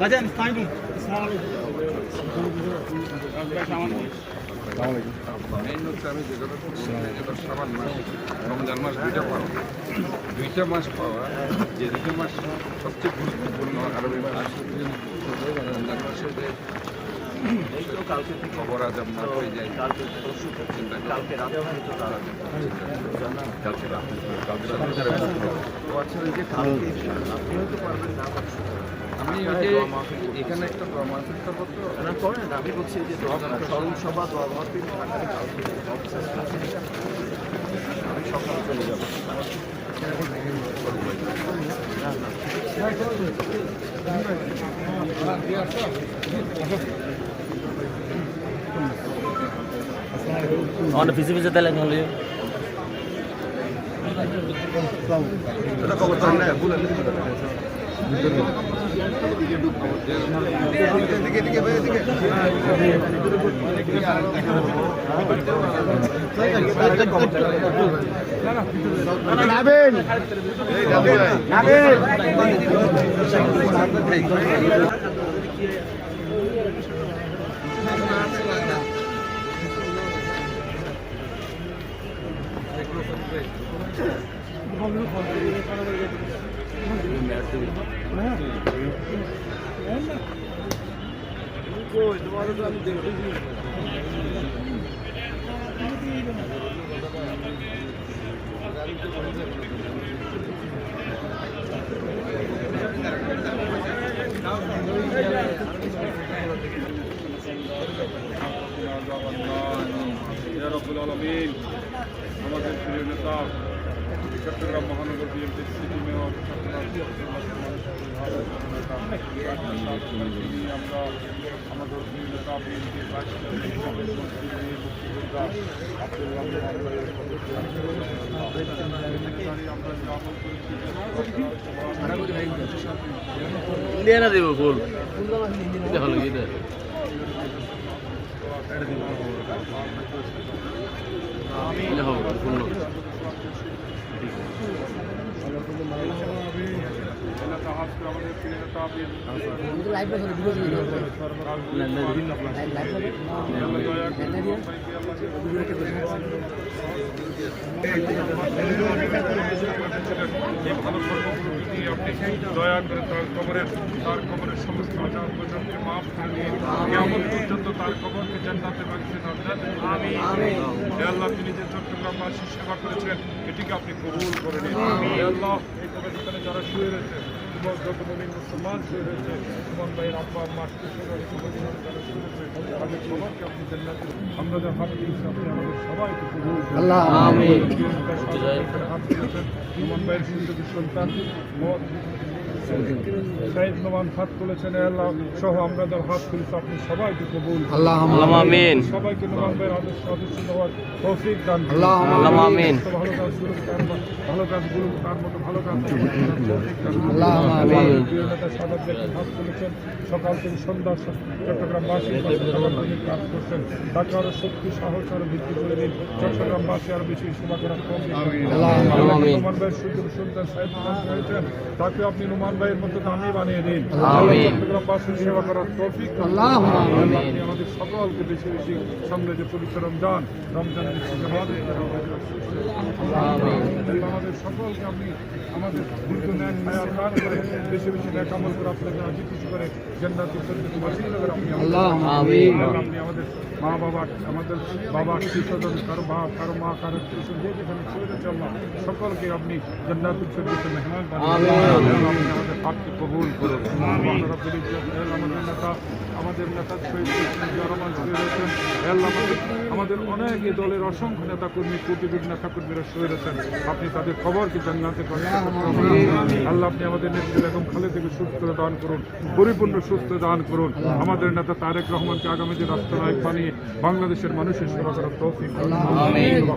বাজান ইসলামী মেইন হচ্ছে আমি যে কথা বলছি এটা সাবান মাস রমজান পাওয়া যে দুইটা মাস সবচেয়ে গুরুত্বপূর্ণ আরবি মাস রমজান মাসে যে খবর হয়ে যায় চিন্তা করি। কালকে রাতে কালকে রাতে আমি ওই যে এখানে একটা প্রমাণপত্র পত্র করেন আমি বলছি যে স্মরণ সভা দোয়া মাহফিল আমি সকালে চলে যাব। আমাদের পিছিয়ে পিছিয়ে তাহলে নাবেন নাবেন Thank you. নলে ইয়া রব্বুল আলামিন আমাদের প্রিয় নেতা চট্টগ্রাম মহানগর বিএনপির আমরা আমাদের নেতা বিএনপির ভাইস মুক্তিযোদ্ধা দেবো এটা হলো এটা? এটা দয়া করে তার কবরের তার কবরের সমস্ত আচার আচরণকে মাফ করে কেমন পর্যন্ত তার কবরকে জান্নাতে বাগিয়ে আমি আল্লাহ তিনি যে চট্টগ্রামবাসীর সেবা করেছেন এটিকে আপনি কবুল করে নিন। আল্লাহ এই কবরস্থানে যারা শুয়ে রয়েছে তোমার যত মুমিন মুসলমান শুয়ে রয়েছে তোমার ভাইয়ের আব্বা আম্মা আমরা হাত দিয়েছি আপনি আমাদের সবাইকে কবুল আল্লাহ আমিন। তোমার ভাইয়ের সুন্দর সন্তান মত সাইদ নোমান হাত তুলেছেন আল্লাহ সহ আমরা যার হাত তুলেছি আপনি সবাইকে কবুল আল্লাহ আমিন সবাইকে নোমান ভাইয়ের আদর্শ আদর্শ নেওয়ার তৌফিক দান আল্লাহ আমিন। ভালো কাজগুলো তার ভালো কাজগুলো তার মতো ভালো কাজ করার তৌফিক দান করুন। আল্লাহ আমিন। প্রিয় নেতা সাদাত দেখেন হাত তুলেছেন সকাল থেকে সন্ধ্যা চট্টগ্রামবাসীর পাশে কাজ করছেন তাকে আরও শক্তি সাহস আরও বৃদ্ধি করে দিন চট্টগ্রামবাসী আরও বেশি সেবা করার করুন। আল্লাহ আমিন। নোমান ভাইয়ের সুযোগ সুলতান সাহেব হয়েছেন তাকে আপনি নোমান ভাইয়ের মতো দামি বানিয়ে দিন চট্টগ্রামবাসীর সেবা করার তৌফিক আমিন। আপনি আমাদের সকলকে বেশি বেশি সামনে যে পবিত্র রমজান রমজান আমাদের সকলকে আপনি আমাদের দীর্ঘ ন্যায় হায়াত দান করে বেশি বেশি ন্যাক আমল করে আপনাকে আজি কিছু করে ফেরদৌস আপনি আমাদের- মা বাবা আমাদের বাবা কৃষকজন কারও বাপ কারও মা কারও কৃষক যে যেখানে সকলকে আপনি ফেরদৌসের মেহমান দিন। আমাদের পাককে কবুল করুন আমাদের নেতা আমাদের নেতা শহীদ রহমান রয়েছেন আমাদের আমাদের অনেক এই দলের অসংখ্য নেতা কর্মী কোটি কোটি নেতা কর্মীরা শহীদ আছেন। আপনি তাদের খবরকে জান্নাতে প্রকাশ করুন। আল্লাহ আপনি আমাদের নেত্রী বেগম খালেদাকে সুস্থ দান করুন পরিপূর্ণ সুস্থ দান করুন। আমাদের নেতা তারেক রহমানকে আগামী যে রাষ্ট্রনায়ক বানিয়ে বাংলাদেশের মানুষের সেবা করার তৌফিক আলহামদুলিল্লাহ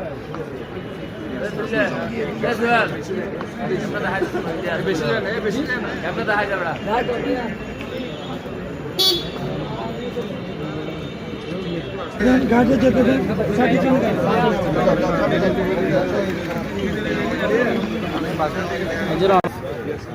মুহাম্মাদুর রাসূলুল্লাহ এই ফুলটা